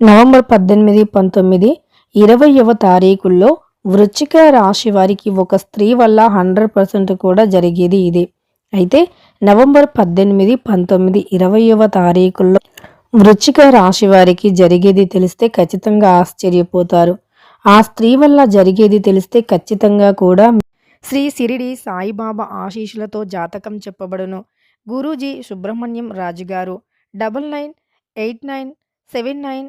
November పద్దెనిమిది పంతొమ్మిది ఇరవైవ తారీఖుల్లో వృచ్చిక రాశి వారికి ఒక స్త్రీ వల్ల హండ్రెడ్ పర్సెంట్ కూడా జరిగేది ఇది. అయితే నవంబర్ పద్దెనిమిది పంతొమ్మిది ఇరవైవ తారీఖుల్లో వృచ్చిక రాశి వారికి జరిగేది తెలిస్తే ఖచ్చితంగా ఆశ్చర్యపోతారు. ఆ స్త్రీ వల్ల జరిగేది తెలిస్తే ఖచ్చితంగా కూడా శ్రీ సిరిడి సాయిబాబా ఆశీషులతో జాతకం చెప్పబడును. గురూజీ సుబ్రహ్మణ్యం రాజు గారు double nine eight nine seven nine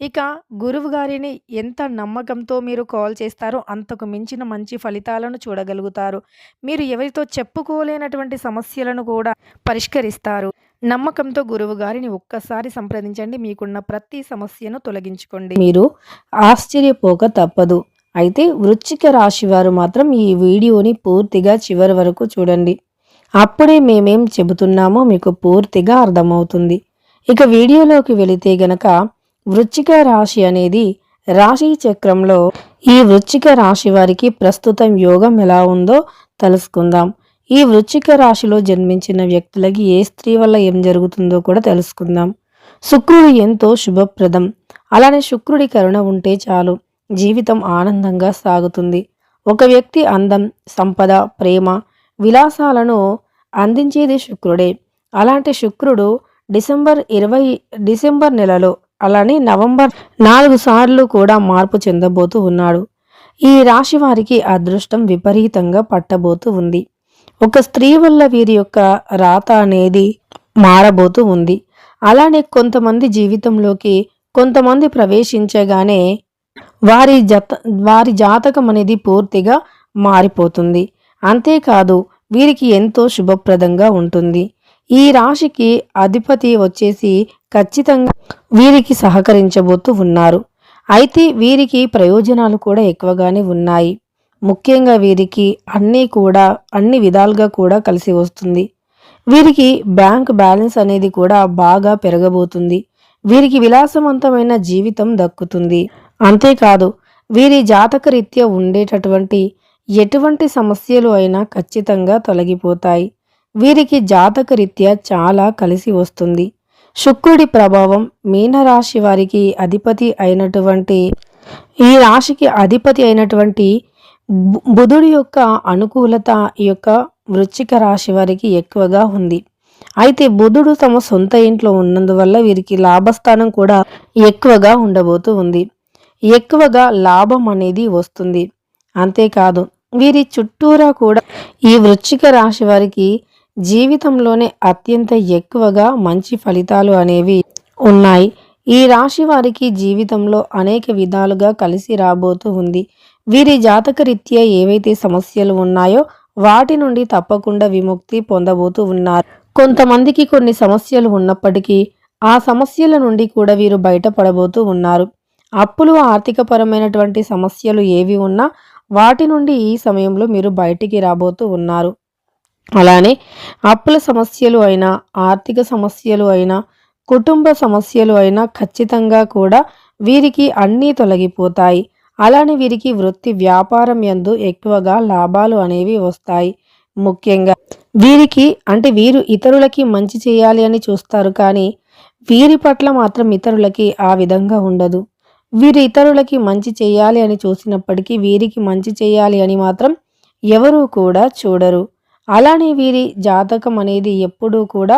ఇక గురువు గారిని ఎంత నమ్మకంతో మీరు కాల్ చేస్తారో అంతకు మించిన మంచి ఫలితాలను చూడగలుగుతారు. మీరు ఎవరితో చెప్పుకోలేనటువంటి సమస్యలను కూడా పరిష్కరిస్తారు. నమ్మకంతో గురువు గారిని ఒక్కసారి సంప్రదించండి. మీకున్న ప్రతి సమస్యను తొలగించుకోండి. మీరు ఆశ్చర్యపోక తప్పదు. అయితే వృశ్చిక రాశి వారు మాత్రం ఈ వీడియోని పూర్తిగా చివరి వరకు చూడండి. అప్పుడే మేమేం చెబుతున్నామో మీకు పూర్తిగా అర్థమవుతుంది. ఇక వీడియోలోకి వెళితే గనక వృచ్చిక రాశి అనేది రాశి చక్రంలో ఈ వృచ్చిక రాశి వారికి ప్రస్తుతం యోగం ఎలా ఉందో తెలుసుకుందాం. ఈ వృచ్చిక రాశిలో జన్మించిన వ్యక్తులకి ఏ స్త్రీ వల్ల ఏం జరుగుతుందో కూడా తెలుసుకుందాం. శుక్రుడు ఎంతో శుభప్రదం. అలానే శుక్రుడి కరుణ ఉంటే చాలు. జీవితం ఆనందంగా సాగుతుంది. ఒక వ్యక్తి అందం సంపద ప్రేమ విలాసాలను అందించేది శుక్రుడే. అలాంటి శుక్రుడు డిసెంబర్ ఇరవై డిసెంబర్ నెలలో అలానే నవంబర్ నాలుగు సార్లు కూడా మార్పు చెందబోతూ ఉన్నాడు. ఈ రాశి వారికి అదృష్టం విపరీతంగా పట్టబోతూ ఉంది. ఒక స్త్రీ వల్ల వీరి యొక్క రాత అనేది మారబోతూ ఉంది. అలానే కొంతమంది జీవితంలోకి కొంతమంది ప్రవేశించగానే వారి జత వారి జాతకం అనేది పూర్తిగా మారిపోతుంది. అంతేకాదు వీరికి ఎంతో శుభప్రదంగా ఉంటుంది. ఈ రాశికి అధిపతి వచ్చేసి ఖచ్చితంగా వీరికి సహకరించబోతూ ఉన్నారు. అయితే వీరికి ప్రయోజనాలు కూడా ఎక్కువగానే ఉన్నాయి. ముఖ్యంగా వీరికి అన్నీ కూడా అన్ని విధాలుగా కూడా కలిసి వస్తుంది. వీరికి బ్యాంక్ బ్యాలెన్స్ అనేది కూడా బాగా పెరగబోతుంది. వీరికి విలాసవంతమైన జీవితం దక్కుతుంది. అంతేకాదు వీరి జాతకరీత్యా ఉండేటటువంటి ఎటువంటి సమస్యలు అయినా ఖచ్చితంగా తొలగిపోతాయి. వీరికి జాతకరీత్యా చాలా కలిసి వస్తుంది. శుక్రుడి ప్రభావం మీనరాశి వారికి అధిపతి అయినటువంటి ఈ రాశికి అధిపతి అయినటువంటి బు- బుధుడి యొక్క అనుకూలత ఈ యొక్క వృశ్చిక రాశి వారికి ఎక్కువగా ఉంది. అయితే బుధుడు తమ సొంత ఇంట్లో ఉన్నందువల్ల వీరికి లాభస్థానం కూడా ఎక్కువగా ఉండబోతూ ఉంది. ఎక్కువగా లాభం అనేది వస్తుంది. అంతేకాదు వీరి చుట్టూరా కూడా ఈ వృశ్చిక రాశి వారికి జీవితంలోనే అత్యంత ఎక్కువగా మంచి ఫలితాలు అనేవి ఉన్నాయి. ఈ రాశి వారికి జీవితంలో అనేక విధాలుగా కలిసి రాబోతూ ఉంది. వీరి జాతకరీత్యా ఏవైతే సమస్యలు ఉన్నాయో వాటి నుండి తప్పకుండా విముక్తి పొందబోతూ ఉన్నారు. కొంతమందికి కొన్ని సమస్యలు ఉన్నప్పటికీ ఆ సమస్యల నుండి కూడా వీరు బయటపడబోతూ ఉన్నారు. అప్పులు ఆర్థికపరమైనటువంటి సమస్యలు ఏవి ఉన్నా వాటి నుండి ఈ సమయంలో మీరు బయటికి రాబోతూ ఉన్నారు. అలానే అప్పుల సమస్యలు అయినా ఆర్థిక సమస్యలు అయినా కుటుంబ సమస్యలు అయినా ఖచ్చితంగా కూడా వీరికి అన్నీ తొలగిపోతాయి. అలానే వీరికి వృత్తి వ్యాపారం యందు ఎక్కువగా లాభాలు అనేవి వస్తాయి. ముఖ్యంగా వీరికి అంటే వీరు ఇతరులకి మంచి చేయాలి అని చూస్తారు కానీ వీరి పట్ల మాత్రం ఇతరులకి ఆ విధంగా ఉండదు. వీరు ఇతరులకి మంచి చేయాలి అని చూసినప్పటికీ వీరికి మంచి చేయాలి అని మాత్రం ఎవరూ కూడా చూడరు. అలానే వీరి జాతకం అనేది ఎప్పుడూ కూడా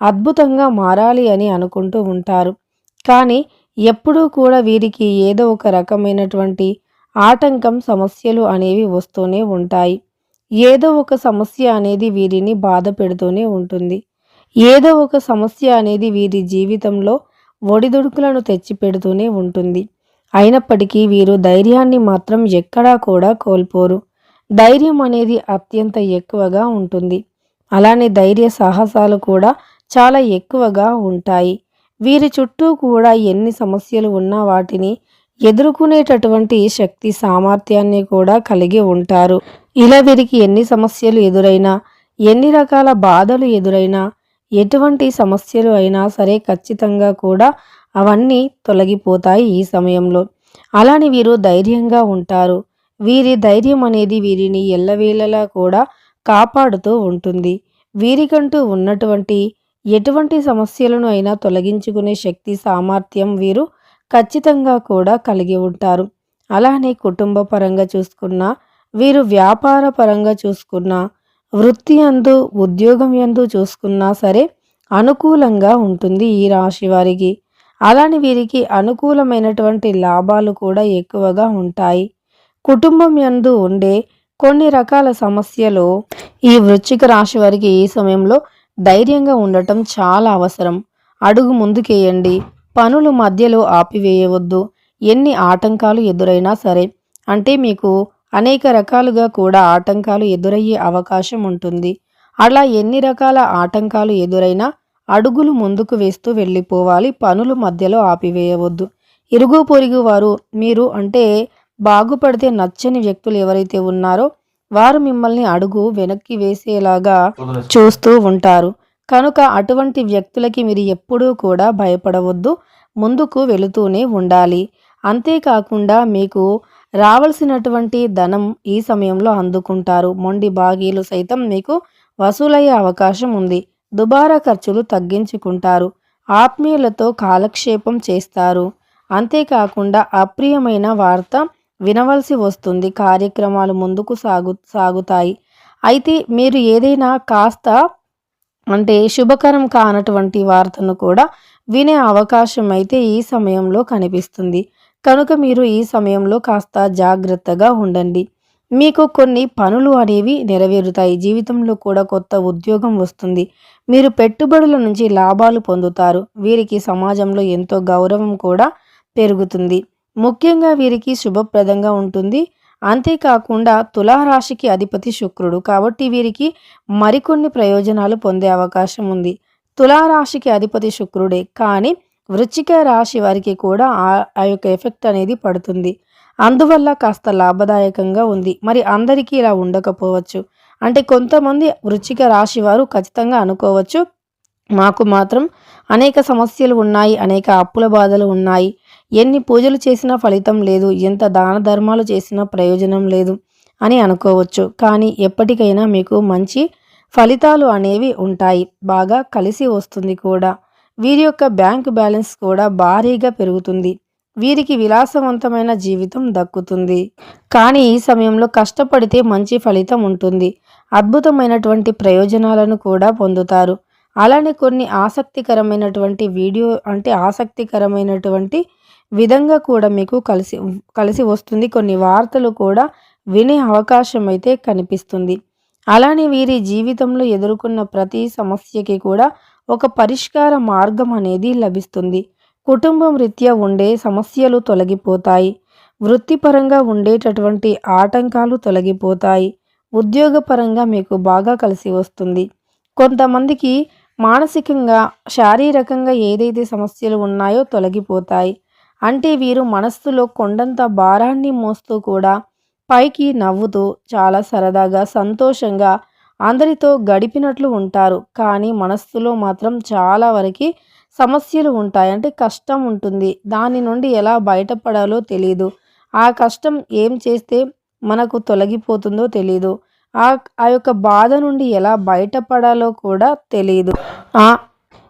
అద్భుతంగా మారాలి అని అనుకుంటూ ఉంటారు. కానీ ఎప్పుడూ కూడా వీరికి ఏదో ఒక రకమైనటువంటి ఆటంకం సమస్యలు అనేవి వస్తూనే ఉంటాయి. ఏదో ఒక సమస్య అనేది వీరిని బాధ పెడుతూనే ఉంటుంది. ఏదో ఒక సమస్య అనేది వీరి జీవితంలో ఒడిదుడుకులను తెచ్చిపెడుతూనే ఉంటుంది. అయినప్పటికీ వీరు ధైర్యాన్ని మాత్రం ఎక్కడా కూడా కోల్పోరు. ధైర్యం అనేది అత్యంత ఎక్కువగా ఉంటుంది. అలానే ధైర్య సాహసాలు కూడా చాలా ఎక్కువగా ఉంటాయి. వీరి చుట్టూ కూడా ఎన్ని సమస్యలు ఉన్నా వాటిని ఎదుర్కొనేటటువంటి శక్తి సామర్థ్యాన్ని కూడా కలిగి ఉంటారు. ఇలా వీరికి ఎన్ని సమస్యలు ఎదురైనా ఎన్ని రకాల బాధలు ఎదురైనా ఎటువంటి సమస్యలు అయినా సరే ఖచ్చితంగా కూడా అవన్నీ తొలగిపోతాయి ఈ సమయంలో. అలానే వీరు ధైర్యంగా ఉంటారు. వీరి ధైర్యం అనేది వీరిని ఎల్లవేళలా కూడా కాపాడుతూ ఉంటుంది. వీరికంటూ ఉన్నటువంటి ఎటువంటి సమస్యలను అయినా తొలగించుకునే శక్తి సామర్థ్యం వీరు ఖచ్చితంగా కూడా కలిగి ఉంటారు. అలానే కుటుంబ పరంగా చూసుకున్నా వీరు వ్యాపార పరంగా చూసుకున్నా వృత్తి అందు ఉద్యోగం ఎందు చూసుకున్నా సరే అనుకూలంగా ఉంటుంది ఈ రాశి వారికి. అలానే వీరికి అనుకూలమైనటువంటి లాభాలు కూడా ఎక్కువగా ఉంటాయి. కుటుంబం యందు ఉండే కొన్ని రకాల సమస్యలు ఈ వృశ్చిక రాశి వారికి ఈ సమయంలో ధైర్యంగా ఉండటం చాలా అవసరం. అడుగు ముందుకేయండి. పనులు మధ్యలో ఆపివేయవద్దు. ఎన్ని ఆటంకాలు ఎదురైనా సరే అంటే మీకు అనేక రకాలుగా కూడా ఆటంకాలు ఎదురయ్యే అవకాశం ఉంటుంది. అలా ఎన్ని రకాల ఆటంకాలు ఎదురైనా అడుగులు ముందుకు వేస్తూ వెళ్ళిపోవాలి. పనులు మధ్యలో ఆపివేయవద్దు. ఇరుగు పొరుగు వారు మీరు అంటే బాగుపడితే నచ్చని వ్యక్తులు ఎవరైతే ఉన్నారో వారు మిమ్మల్ని అడుగు వెనక్కి వేసేలాగా చూస్తూ ఉంటారు. కనుక అటువంటి వ్యక్తులకి మీరు ఎప్పుడూ కూడా భయపడవద్దు. ముందుకు వెళుతూనే ఉండాలి. అంతేకాకుండా మీకు రావాల్సినటువంటి ధనం ఈ సమయంలో అందుకుంటారు. మొండి బాగీలు సైతం మీకు వసూలయ్యే అవకాశం ఉంది. దుబారా ఖర్చులు తగ్గించుకుంటారు. ఆత్మీయులతో కాలక్షేపం చేస్తారు. అంతేకాకుండా అప్రియమైన వార్త వినవలసి వస్తుంది. కార్యక్రమాలు ముందుకు సాగు సాగుతాయి. అయితే మీరు ఏదైనా కాస్త అంటే శుభకరం కానటువంటి వార్తను కూడా వినే అవకాశం అయితే ఈ సమయంలో కనిపిస్తుంది. కనుక మీరు ఈ సమయంలో కాస్త జాగ్రత్తగా ఉండండి. మీకు కొన్ని పనులు అనేవి నెరవేరుతాయి. జీవితంలో కూడా కొత్త ఉద్యోగం వస్తుంది. మీరు పెట్టుబడుల నుంచి లాభాలు పొందుతారు. వీరికి సమాజంలో ఎంతో గౌరవం కూడా పెరుగుతుంది. ముఖ్యంగా వీరికి శుభప్రదంగా ఉంటుంది. అంతేకాకుండా తులారాశికి అధిపతి శుక్రుడు కాబట్టి వీరికి మరికొన్ని ప్రయోజనాలు పొందే అవకాశం ఉంది. తులారాశికి అధిపతి శుక్రుడే కానీ వృచ్చిక రాశి వారికి కూడా ఆ యొక్క ఎఫెక్ట్ అనేది పడుతుంది. అందువల్ల కాస్త లాభదాయకంగా ఉంది. మరి అందరికీ ఇలా ఉండకపోవచ్చు. అంటే కొంతమంది వృచ్చిక రాశి వారు ఖచ్చితంగా అనుకోవచ్చు. మాకు మాత్రం అనేక సమస్యలు ఉన్నాయి అనేక అప్పుల బాధలు ఉన్నాయి. ఎన్ని పూజలు చేసినా ఫలితం లేదు ఎంత దాన ధర్మాలు చేసినా ప్రయోజనం లేదు అని అనుకోవచ్చు. కానీ ఎప్పటికైనా మీకు మంచి ఫలితాలు అనేవి ఉంటాయి. బాగా కలిసి వస్తుంది కూడా. వీరి యొక్క బ్యాంక్ బ్యాలెన్స్ కూడా భారీగా పెరుగుతుంది. వీరికి విలాసవంతమైన జీవితం దక్కుతుంది. కానీ ఈ సమయంలో కష్టపడితే మంచి ఫలితం ఉంటుంది. అద్భుతమైనటువంటి ప్రయోజనాలను కూడా పొందుతారు. అలానే కొన్ని ఆసక్తికరమైనటువంటి వీడియో అంటే ఆసక్తికరమైనటువంటి విధంగా కూడా మీకు కలిసి కలిసి వస్తుంది. కొన్ని వార్తలు కూడా వినే అవకాశం అయితే కనిపిస్తుంది. అలానే వీరి జీవితంలో ఎదుర్కొన్న ప్రతి సమస్యకి కూడా ఒక పరిష్కార మార్గం అనేది లభిస్తుంది. కుటుంబం రీత్యా ఉండే సమస్యలు తొలగిపోతాయి. వృత్తిపరంగా ఉండేటటువంటి ఆటంకాలు తొలగిపోతాయి. ఉద్యోగపరంగా మీకు బాగా కలిసి వస్తుంది. కొంతమందికి మానసికంగా శారీరకంగా ఏదైతే సమస్యలు ఉన్నాయో తొలగిపోతాయి. అంటే వీరు మనస్సులో కొండంత భారాన్ని మోస్తూ కూడా పైకి నవ్వుతూ చాలా సరదాగా సంతోషంగా అందరితో గడిపినట్లు ఉంటారు. కానీ మనస్సులో మాత్రం చాలా వరకు సమస్యలు ఉంటాయి. అంటే కష్టం ఉంటుంది. దాని నుండి ఎలా బయటపడాలో తెలియదు ఆ కష్టం ఏం చేస్తే మనకు తొలగిపోతుందో తెలియదు ఆ ఆ యొక్క బాధ నుండి ఎలా బయటపడాలో కూడా తెలియదు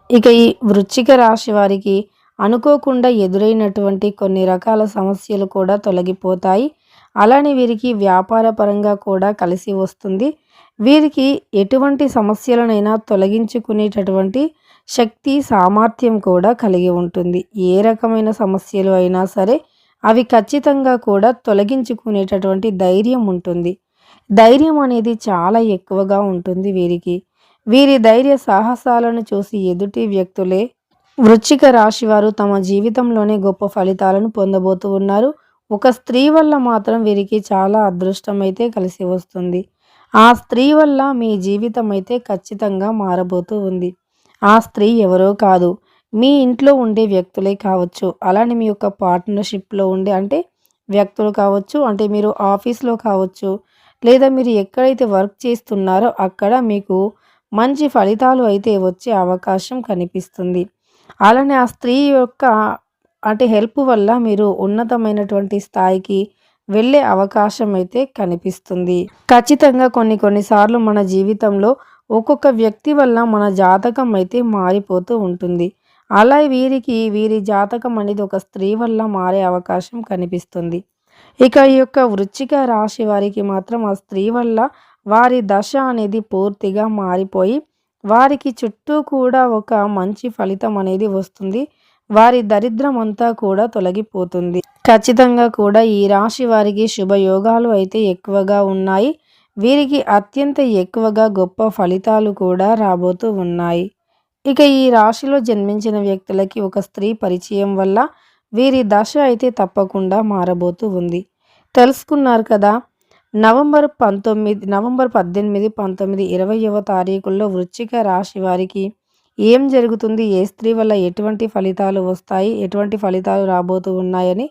ఇక ఈ వృచ్చిక రాశి వారికి అనుకోకుండా ఎదురైనటువంటి కొన్ని రకాల సమస్యలు కూడా తొలగిపోతాయి. అలానే వీరికి వ్యాపార పరంగా కూడా కలిసి వస్తుంది. వీరికి ఎటువంటి సమస్యలనైనా తొలగించుకునేటటువంటి శక్తి సామర్థ్యం కూడా కలిగి ఉంటుంది. ఏ రకమైన సమస్యలు అయినా సరే అవి ఖచ్చితంగా కూడా తొలగించుకునేటటువంటి ధైర్యం ఉంటుంది. ధైర్యం అనేది చాలా ఎక్కువగా ఉంటుంది వీరికి. వీరి ధైర్య సాహసాలను చూసి ఎదుటి వ్యక్తులే వృచ్చిక రాశి వారు తమ జీవితంలోనే గొప్ప ఫలితాలను పొందబోతూ ఉన్నారు. ఒక స్త్రీ వల్ల మాత్రం వీరికి చాలా అదృష్టం అయితే కలిసి వస్తుంది. ఆ స్త్రీ వల్ల మీ జీవితం అయితే ఖచ్చితంగా మారబోతూ ఉంది. ఆ స్త్రీ ఎవరో కాదు మీ ఇంట్లో ఉండే వ్యక్తులే కావచ్చు అలానే మీ యొక్క పార్ట్నర్షిప్లో ఉండే అంటే వ్యక్తులు కావచ్చు అంటే మీరు ఆఫీస్లో కావచ్చు లేదా మీరు ఎక్కడైతే వర్క్ చేస్తున్నారో అక్కడ మీకు మంచి ఫలితాలు అయితే వచ్చే అవకాశం కనిపిస్తుంది. అలానే ఆ స్త్రీ యొక్క అంటే హెల్ప్ వల్ల మీరు ఉన్నతమైనటువంటి స్థాయికి వెళ్ళే అవకాశం అయితే కనిపిస్తుంది. ఖచ్చితంగా కొన్ని కొన్నిసార్లు మన జీవితంలో ఒక్కొక్క వ్యక్తి వల్ల మన జాతకం అయితే మారిపోతూ ఉంటుంది. అలా వీరికి వీరి జాతకం అనేది ఒక స్త్రీ వల్ల మారే అవకాశం కనిపిస్తుంది. ఇక ఈ యొక్క వృచ్చిక రాశి వారికి మాత్రం ఆ స్త్రీ వల్ల వారి దశ అనేది పూర్తిగా మారిపోయి వారికి చుట్టూ కూడా ఒక మంచి ఫలితం అనేది వస్తుంది. వారి దరిద్రం అంతా కూడా తొలగిపోతుంది. ఖచ్చితంగా కూడా ఈ రాశి వారికి శుభయోగాలు అయితే ఎక్కువగా ఉన్నాయి. వీరికి అత్యంత ఎక్కువగా గొప్ప ఫలితాలు కూడా రాబోతూ ఉన్నాయి. ఇక ఈ రాశిలో జన్మించిన వ్యక్తులకి ఒక స్త్రీ పరిచయం వల్ల వీరి దశ అయితే తప్పకుండా మారబోతూ ఉంది. తెలుసుకున్నారు కదా. నవంబర్ పంతొమ్మిది నవంబర్ పద్దెనిమిది పంతొమ్మిది ఇరవైవ తారీఖుల్లో వృశ్చిక రాశి వారికి ఏం జరుగుతుంది? ఏ స్త్రీ వల్ల ఎటువంటి ఫలితాలు వస్తాయి? ఎటువంటి ఫలితాలు రాబోతూ ఉన్నాయని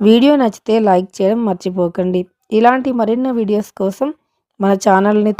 వీడియో నచ్చితే లైక్ చేయడం మర్చిపోకండి. ఇలాంటి మరిన్ని వీడియోస్ కోసం మన ఛానల్ని